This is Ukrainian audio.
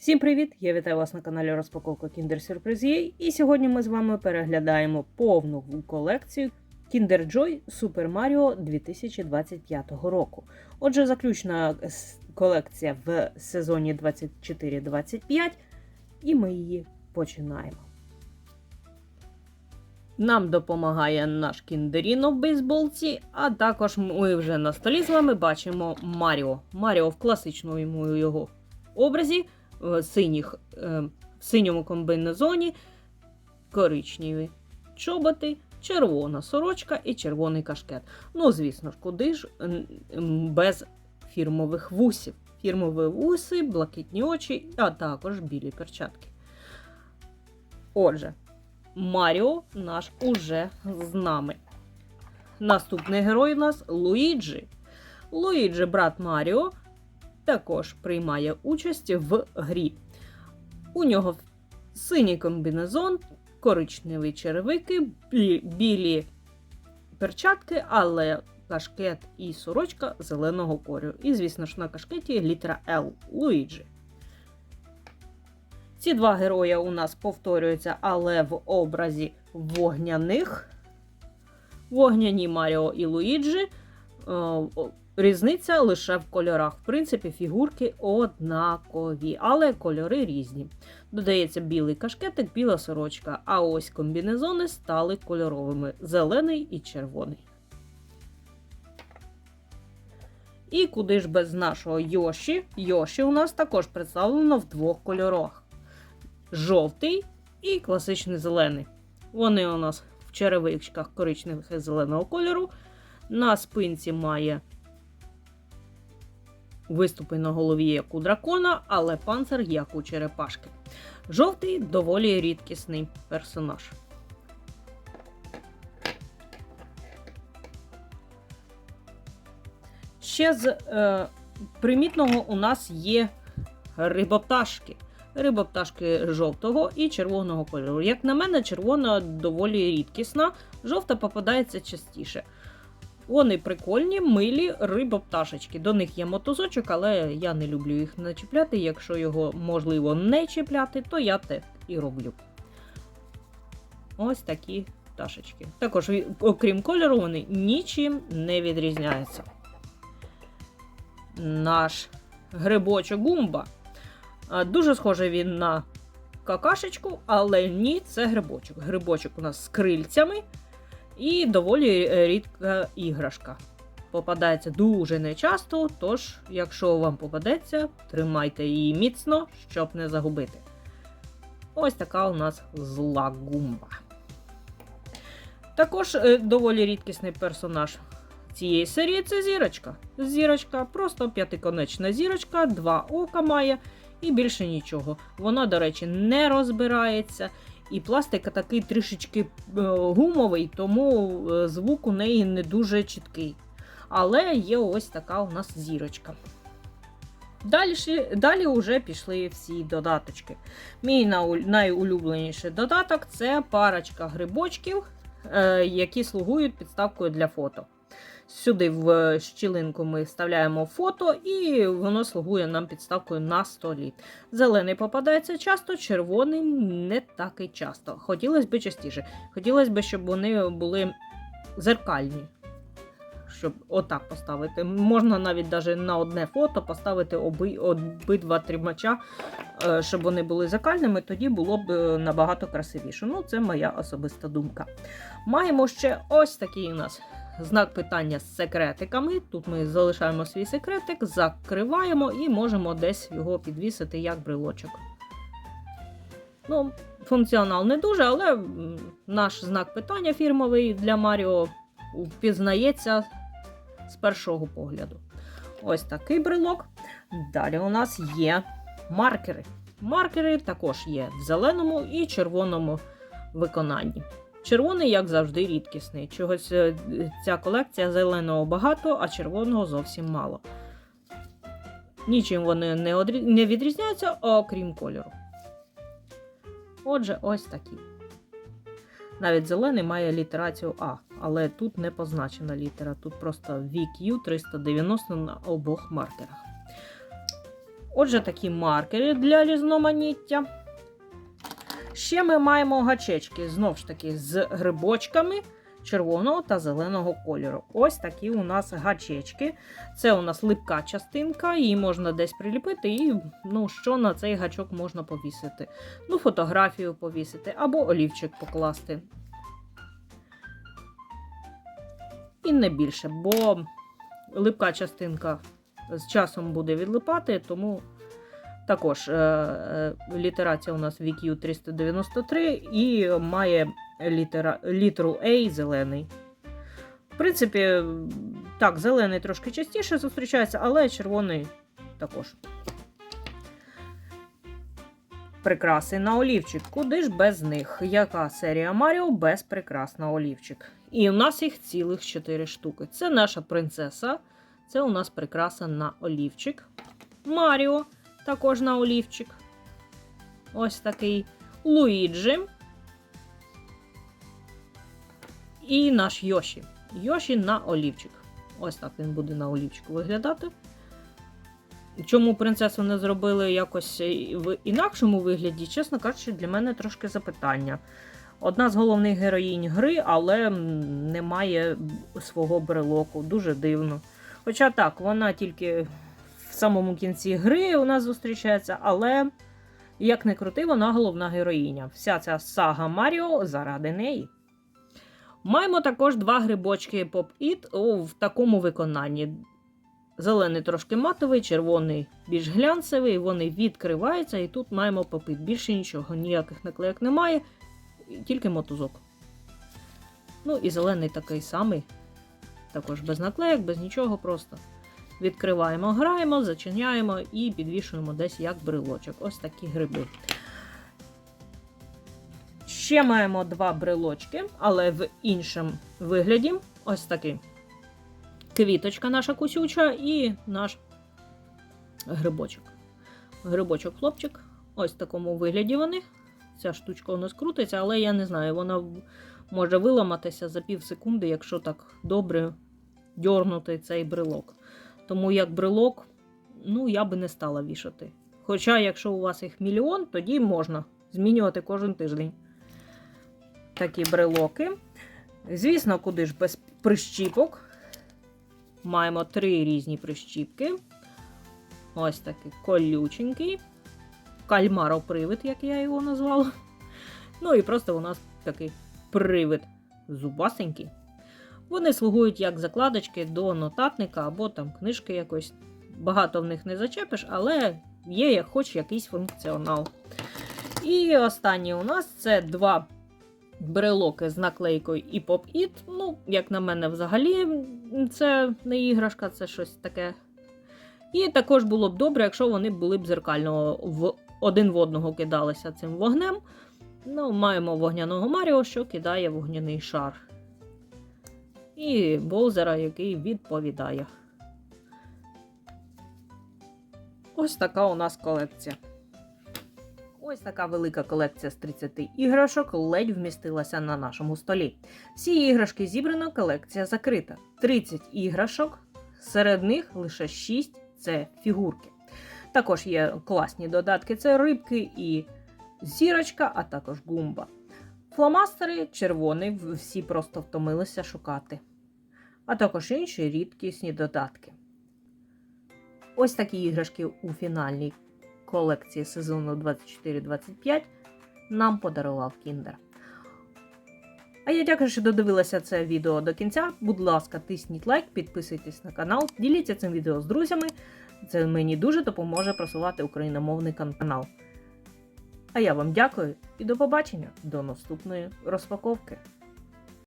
Всім привіт! Я вітаю вас на каналі Розпаковка Kinder Surprise І сьогодні ми з вами переглядаємо повну колекцію Kinder Joy Super Mario 2025 року. Отже, заключна колекція в сезоні 24-25, і ми її починаємо. Нам допомагає наш кіндеріно в бейсболці, а також ми вже на столі з вами бачимо Маріо. Маріо в класичному його образі в синіх, е, в синьому комбінезоні, коричневі чоботи, червона сорочка і червоний кашкет. Ну, звісно ж, куди ж без фірмових вусів. Фірмові вуси, блакитні очі, а також білі перчатки. Отже, Маріо наш уже з нами. Наступний герой у нас Луїджі. Луїджі, брат Маріо, також приймає участь в грі. У нього синій комбінезон, коричневі черевики, білі перчатки, але кашкет і сорочка зеленого кольору. І, звісно ж, на кашкеті літера L Луїджі. Ці два герої у нас повторюються, але в образі вогняних. Вогняні Маріо і Луїджі. Різниця лише в кольорах. В принципі, фігурки однакові, але кольори різні. Додається білий кашкетик, біла сорочка, а ось комбінезони стали кольоровими: зелений і червоний. І куди ж без нашого Йоші? Йоші у нас також представлено в двох кольорах: жовтий і класичний зелений. Вони у нас в черевичках коричневих і зеленого кольору. На спинці має виступи на голові, як у дракона, але панцир як у черепашки. Жовтий доволі рідкісний персонаж. Ще з е, примітного у нас є риботашки. Риботашки жовтого і червоного кольору. Як на мене, червона доволі рідкісна, жовта попадається частіше. Вони прикольні, милі рибопташечки. До них є мотузочок, але я не люблю їх начіпляти. Якщо його можливо не чіпляти, то я так і роблю. Ось такі пташечки. Також, окрім кольору, вони нічим не відрізняються. Наш грибочок Гумба. Дуже схожий він на какашечку, але ні, це грибочок. Грибочок у нас з крильцями. І доволі е, рідка іграшка. Попадається дуже нечасто, тож, якщо вам попадеться, тримайте її міцно, щоб не загубити. Ось така у нас зла гумба. Також е, доволі рідкісний персонаж цієї серії це зірочка. Зірочка, просто п'ятиконечна зірочка, два ока має і більше нічого. Вона, до речі, не розбирається. І пластик такий трішечки е, гумовий, тому е, звук у неї не дуже чіткий. Але є ось така у нас зірочка. Далі, далі вже пішли всі додаточки. Мій найулюбленіший додаток це парочка грибочків, е, які слугують підставкою для фото. Сюди в щілинку ми вставляємо фото, і воно слугує нам підставкою на столі. Зелений попадається часто, червоний не так і часто. Хотілося б частіше. Хотілося б, щоб вони були зеркальні. Щоб отак поставити. Можна навіть даже на одне фото поставити оби, обидва тримача, щоб вони були зеркальними, тоді було б е, набагато красивіше. Ну, це моя особиста думка. Маємо ще ось такий у нас знак питання з секретиками. Тут ми залишаємо свій секретик, закриваємо і можемо десь його підвісити як брелочок. Ну, функціонал не дуже, але наш знак питання фірмовий для Маріо впізнається з першого погляду. Ось такий брелок. Далі у нас є маркери. Маркери також є в зеленому і червоному виконанні. Червоний, як завжди, рідкісний. Чогось е, ця колекція зеленого багато, а червоного зовсім мало. Нічим вони не, відрізняються, окрім кольору. Отже, ось такі. Навіть зелений має літерацію А, але тут не позначена літера. Тут просто VQ 390 на обох маркерах. Отже, такі маркери для різноманіття. Ще ми маємо гачечки, знов ж таки, з грибочками червоного та зеленого кольору. Ось такі у нас гачечки. Це у нас липка частинка, її можна десь приліпити, і ну, що на цей гачок можна повісити. Ну, фотографію повісити або олівчик покласти. І не більше, бо липка частинка з часом буде відлипати, тому також е, е, літерація у нас VQ 393 і має літера, літеру A зелений. В принципі, так, зелений трошки частіше зустрічається, але червоний також. Прикраси на олівчик. Куди ж без них? Яка серія Маріо без прикрас на олівчик? І у нас їх цілих 4 штуки. Це наша принцеса. Це у нас прикраса на олівчик. Маріо також на олівчик. Ось такий Луїджі. І наш Йоші. Йоші на олівчик. Ось так він буде на олівчику виглядати. Чому принцесу не зробили якось в інакшому вигляді, чесно кажучи, для мене трошки запитання. Одна з головних героїнь гри, але немає свого брелоку. Дуже дивно. Хоча так, вона тільки в самому кінці гри у нас зустрічається, але, як не крути, вона головна героїня. Вся ця сага Маріо заради неї. Маємо також два грибочки Pop-It в такому виконанні. Зелений трошки матовий, червоний більш глянцевий, вони відкриваються, і тут маємо попит. Більше нічого, ніяких наклеїк немає, тільки мотузок. Ну і зелений такий самий. Також без наклеїк, без нічого просто. Відкриваємо, граємо, зачиняємо і підвішуємо десь як брелочок. Ось такі гриби. Ще маємо два брелочки, але в іншому вигляді. Ось такий. Квіточка наша кусюча і наш грибочок. Грибочок-хлопчик. Ось в такому вигляді вони. Ця штучка у нас крутиться, але я не знаю, вона може виламатися за пів секунди, якщо так добре дьорнути цей брелок. Тому як брелок, ну, я би не стала вішати. Хоча, якщо у вас їх мільйон, тоді можна змінювати кожен тиждень. Такі брелоки. Звісно, куди ж без прищіпок. Маємо три різні прищіпки. Ось такий колюченький. Кальмаропривид, як я його назвала. Ну і просто у нас такий привид зубасенький. Вони слугують як закладочки до нотатника або там книжки якось. Багато в них не зачепиш, але є хоч якийсь функціонал. І останнє у нас це два брелоки з наклейкою і Pop-It. Ну, як на мене, взагалі, це не іграшка, це щось таке. І також було б добре, якщо вони були б зеркально в один в одного кидалися цим вогнем. Ну, Маємо вогняного Маріо, що кидає вогняний шар. І Боузера, який відповідає. Ось така у нас колекція. Ось така велика колекція з 30 іграшок ледь вмістилася на нашому столі. Всі іграшки зібрано, колекція закрита. 30 іграшок, серед них лише 6 це фігурки. Також є класні додатки: це рибки і зірочка, а також гумба. Фломастери червоний, всі просто втомилися шукати. А також інші рідкісні додатки. Ось такі іграшки у фінальній колекції сезону 24-25 нам подарував Кіндер. А я дякую, що додивилася це відео до кінця. Будь ласка, тисніть лайк, підписуйтесь на канал, діліться цим відео з друзями. Це мені дуже допоможе просувати україномовний канал. А я вам дякую і до побачення до наступної розпаковки.